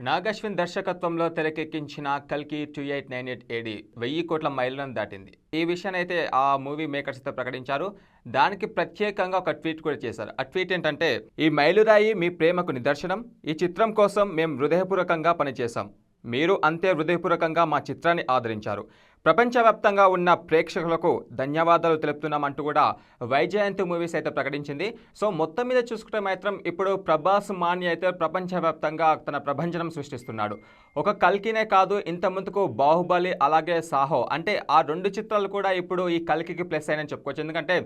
నాగశ్విన్ దర్శకత్వంలో తెరకెక్కించిన కల్కి two eight nine eight AD వెయ్యి కోట్ల మైళ్ళను దాటింది. ఈ విషయాన్ని అయితే ఆ మూవీ మేకర్స్తో ప్రకటించారు. దానికి ప్రత్యేకంగా ఒక ట్వీట్ కూడా చేశారు. ఆ ట్వీట్ ఏంటంటే ఈ మైలురాయి మీ ప్రేమకు నిదర్శనం. ఈ చిత్రం కోసం మేము హృదయపూర్వకంగా పనిచేశాం. మీరు అంతే హృదయపూర్వకంగా మా చిత్రాన్ని ఆదరించారు. ప్రపంచవ్యాప్తంగా ఉన్న ప్రేక్షకులకు ధన్యవాదాలు తెలుపుతున్నామంటూ కూడా వైజయంతి మూవీస్ అయితే ప్రకటించింది. సో మొత్తం మీద చూసుకుంటే మాత్రం ఇప్పుడు ప్రభాస్ మాన్య అయితే ప్రపంచవ్యాప్తంగా తన ప్రభంజనం సృష్టిస్తున్నాడు. ఒక కల్కినే కాదు ఇంత ముందుకు బాహుబలి అలాగే సాహో. అంటే ఆ రెండు చిత్రాలు కూడా ఇప్పుడు ఈ కల్కికి ప్లస్ అయినని చెప్పుకోవచ్చు. ఎందుకంటే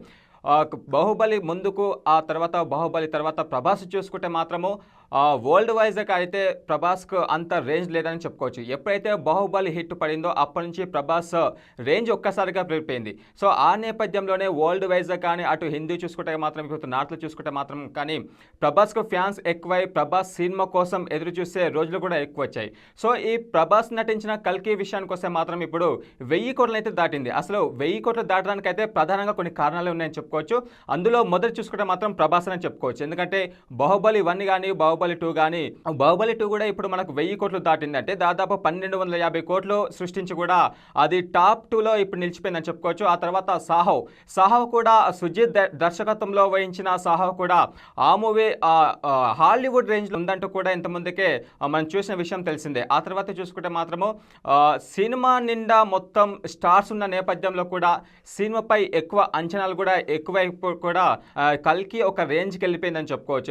బాహుబలి ముందుకు ఆ తర్వాత బాహుబలి తర్వాత ప్రభాస్ చూసుకుంటే మాత్రము వరల్డ్ వైజ్గా అయితే ప్రభాస్కు అంత రేంజ్ లేదని చెప్పుకోవచ్చు. ఎప్పుడైతే బాహుబలి హిట్ పడిందో అప్పటి నుంచి ప్రభాస్ రేంజ్ ఒక్కసారిగా పెరిగిపోయింది. సో ఆ నేపథ్యంలోనే వరల్డ్ వైజ్గా కానీ అటు హిందీ చూసుకుంటే మాత్రం ఇప్పుడు నాట్లు చూసుకుంటే మాత్రం కానీ ప్రభాస్కు ఫ్యాన్స్ ఎక్కువై ప్రభాస్ సినిమా కోసం ఎదురు చూసే రోజులు కూడా ఎక్కువ వచ్చాయి. సో ఈ ప్రభాస్ నటించిన కల్కి విషయానికి వస్తే మాత్రం ఇప్పుడు వెయ్యి కోట్లను అయితే దాటింది. అసలు వెయ్యి కోట్లు దాటడానికి అయితే ప్రధానంగా కొన్ని కారణాలు ఉన్నాయని చెప్పుకోవచ్చు. అందులో మొదటి చూసుకుంటే మాత్రం ప్రభాస్ అని చెప్పుకోవచ్చు. ఎందుకంటే బాహుబలి వన్ కానీ బాహుబలి టూ కానీ బాహుబలి టూ కూడా ఇప్పుడు మనకు వెయ్యి కోట్లు దాటిందంటే దాదాపు పన్నెండు వందల యాభై కోట్లు సృష్టించి కూడా అది టాప్ టూలో ఇప్పుడు నిలిచిపోయిందని చెప్పుకోవచ్చు. ఆ తర్వాత సాహో. సాహో కూడా సుజిత్ దర్శకత్వంలో వహించిన సాహో కూడా ఆ మూవీ హాలీవుడ్ రేంజ్లో ఉందంటూ కూడా ఇంతమందికే మనం చూసిన విషయం తెలిసిందే. ఆ తర్వాత చూసుకుంటే మాత్రము సినిమా నిండా మొత్తం స్టార్స్ ఉన్న నేపథ్యంలో కూడా సినిమాపై ఎక్కువ అంచనాలు కూడా ఎక్కువైపు కూడా ఆ, కల్కి ఒక రేంజ్కి వెళ్ళిపోయిందని చెప్పుకోవచ్చు.